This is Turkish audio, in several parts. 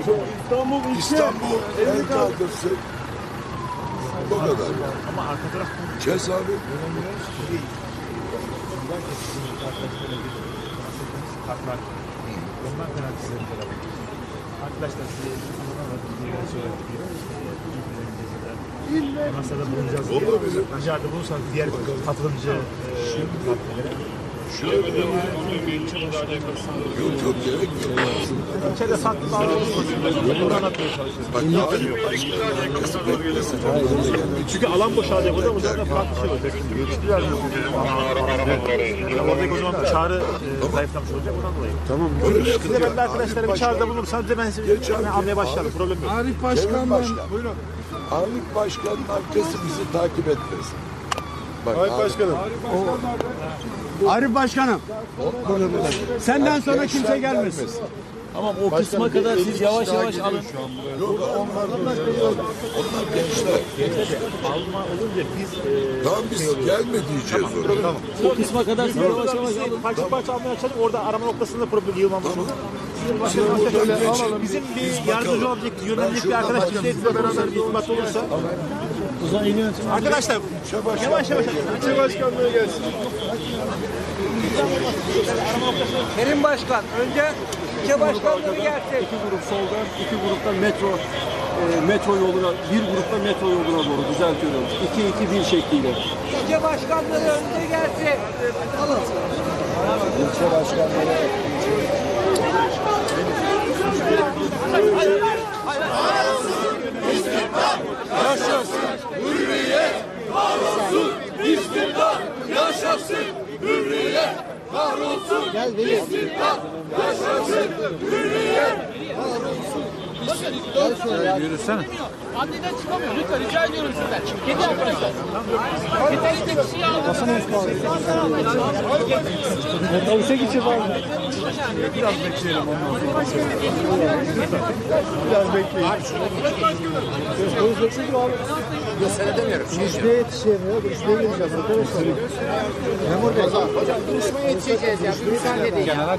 İstanbul ilçe. İstanbul el kaldır. kaldırsın. Bu kadar. Ama arka taraf Kes abi. size bir tarafı. Arkadaşlar size bir söyledik. Masada bulunacağız. diye. Olabilir. Ricada bulursanız diğer katılımcı e, partilere. Yok yok gerek yok. İçeride saklı bağlı Bunu anlatmaya çalışıyoruz. Bak Çünkü alan boşalacak da o zaman farklı şey olacak. Geçtiler mi? Oradaki o zaman çağrı e, zayıflamış olacak ondan dolayı. Tamam. Size ben de arkadaşlara bir çağrıda bulursanız de ben ben almaya başlarım. Problem yok. Arif. Başkan. Buyurun. Arif Başkan'ın arkası bizi takip etmesin. Bak, Arif Başkanım. Arif Başkanım. Senden sonra kimse gelmesin. Tamam o kısma kadar siz yavaş yavaş alın. Yok onlar Onlar gençler. Alma olunca biz e, Tamam biz gelme diyeceğiz oraya. O kısma kadar siz yavaş yavaş alın. parça parça almaya çalışalım. Orada arama noktasında problem yığılmamış olur. Sizin başka Buradan başka geçelim, alalım. Bizim biz bir yardımcı olacak, yönlendirecek bir arkadaş bizle beraber bir irtibat olursa. Arkadaşlar yavaş yavaş. Başkanlığı gelsin. Kerim Başkan önce ilçe başkanlığı gelsin. İki grup soldan, iki grupta metro e, metro yoluna, bir grupta metro yoluna doğru düzeltiyorum. İki iki bir şekliyle. İlçe başkanlığı önce gelsin. Alın. kahrolsun. Gel beni. İstiklal yaşasın. Hürriyet kahrolsun. Bakın. Yürüsene. Adliyeden çıkamıyor. Lütfen rica ediyorum sizden. Kedi arkadaşlar. Yeterince kişiyi alın. Otobüse gideceğiz abi. Duruşmaya yetişeceğiz ya. Bir müsaade edin ya.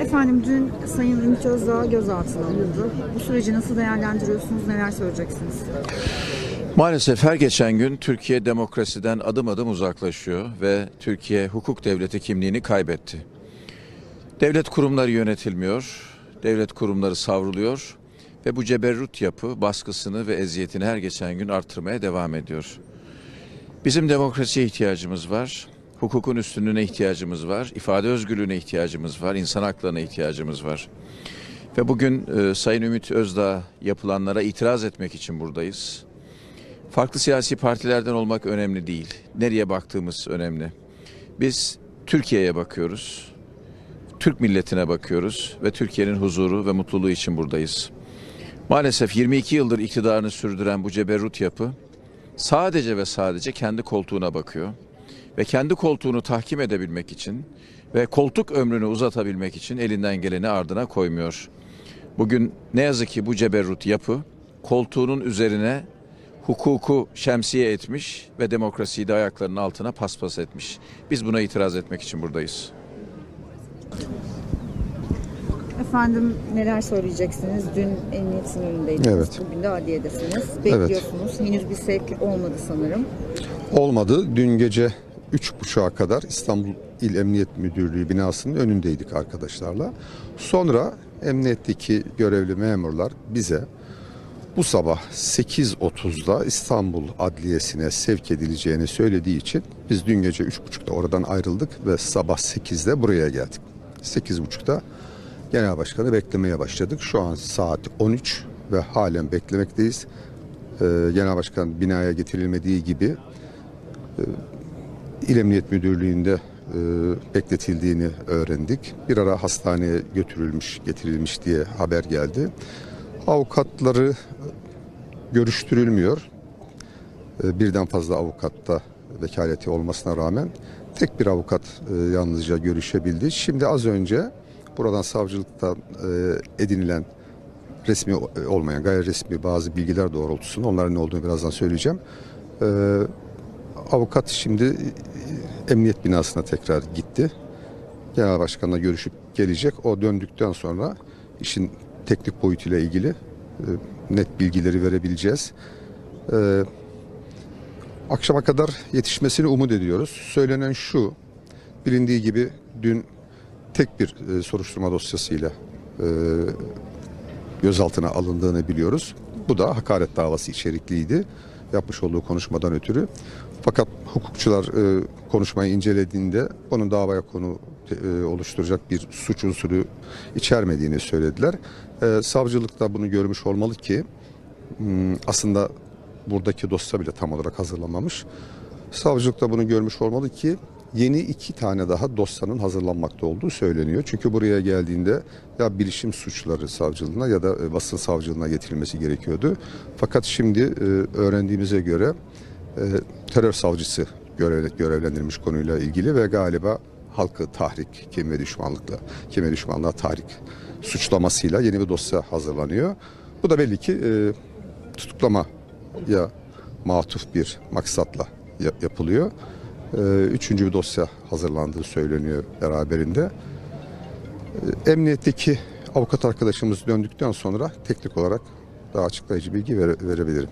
Efendim dün Sayın Ümit Özdağ gözaltına alındı. Bu süreci nasıl değerlendiriyorsunuz, neler söyleyeceksiniz? Maalesef her geçen gün Türkiye demokrasiden adım adım uzaklaşıyor ve Türkiye hukuk devleti kimliğini kaybetti. Devlet kurumları yönetilmiyor, devlet kurumları savruluyor ve bu ceberrut yapı baskısını ve eziyetini her geçen gün arttırmaya devam ediyor. Bizim demokrasiye ihtiyacımız var, hukukun üstünlüğüne ihtiyacımız var, ifade özgürlüğüne ihtiyacımız var, insan haklarına ihtiyacımız var. Ve bugün e, Sayın Ümit Özdağ yapılanlara itiraz etmek için buradayız. Farklı siyasi partilerden olmak önemli değil. Nereye baktığımız önemli. Biz Türkiye'ye bakıyoruz. Türk milletine bakıyoruz ve Türkiye'nin huzuru ve mutluluğu için buradayız. Maalesef 22 yıldır iktidarını sürdüren bu ceberrut yapı sadece ve sadece kendi koltuğuna bakıyor. Ve kendi koltuğunu tahkim edebilmek için ve koltuk ömrünü uzatabilmek için elinden geleni ardına koymuyor. Bugün ne yazık ki bu ceberrut yapı koltuğunun üzerine hukuku şemsiye etmiş ve demokrasiyi de ayaklarının altına paspas etmiş. Biz buna itiraz etmek için buradayız. Efendim neler söyleyeceksiniz? Dün emniyet sınırındaydınız. Evet. Bugün de adliyedesiniz. Bekliyorsunuz. Henüz bir sevk olmadı sanırım. Olmadı. Dün gece 3.30'a kadar İstanbul İl Emniyet Müdürlüğü binasının önündeydik arkadaşlarla. Sonra emniyetteki görevli memurlar bize bu sabah 8.30'da İstanbul Adliyesi'ne sevk edileceğini söylediği için biz dün gece 3.30'da oradan ayrıldık ve sabah 8'de buraya geldik. 8.30'da Genel Başkanı beklemeye başladık. Şu an saat 13 ve halen beklemekteyiz. Ee, Genel Başkan binaya getirilmediği gibi İl Emniyet Müdürlüğü'nde e, bekletildiğini öğrendik. Bir ara hastaneye götürülmüş, getirilmiş diye haber geldi. Avukatları görüştürülmüyor. E, birden fazla avukatta vekaleti olmasına rağmen tek bir avukat e, yalnızca görüşebildi. Şimdi az önce buradan savcılıktan e, edinilen resmi olmayan gayri resmi bazı bilgiler doğrultusunda onların ne olduğunu birazdan söyleyeceğim. E, avukat şimdi e, emniyet binasına tekrar gitti. Genel başkanla görüşüp gelecek. O döndükten sonra işin teknik boyutuyla ilgili e, net bilgileri verebileceğiz. E, akşama kadar yetişmesini umut ediyoruz. Söylenen şu, bilindiği gibi dün tek bir e, soruşturma dosyasıyla e, gözaltına alındığını biliyoruz. Bu da hakaret davası içerikliydi. Yapmış olduğu konuşmadan ötürü. Fakat hukukçular e, konuşmayı incelediğinde onun davaya konu e, oluşturacak bir suç unsuru içermediğini söylediler. E, savcılık da bunu görmüş olmalı ki hmm, aslında buradaki dosya bile tam olarak hazırlanmamış. Savcılık da bunu görmüş olmalı ki yeni iki tane daha dosyanın hazırlanmakta olduğu söyleniyor. Çünkü buraya geldiğinde ya bilişim suçları savcılığına ya da e, basın savcılığına getirilmesi gerekiyordu. Fakat şimdi e, öğrendiğimize göre e, terör savcısı görev, görevlendirilmiş konuyla ilgili ve galiba halkı tahrik, kim ve düşmanlıkla, kim ve düşmanlığa tahrik suçlamasıyla yeni bir dosya hazırlanıyor. Bu da belli ki e, tutuklamaya matuf bir maksatla ya- yapılıyor. E, üçüncü bir dosya hazırlandığı söyleniyor beraberinde. E, emniyetteki avukat arkadaşımız döndükten sonra teknik olarak daha açıklayıcı bilgi vere- verebilirim.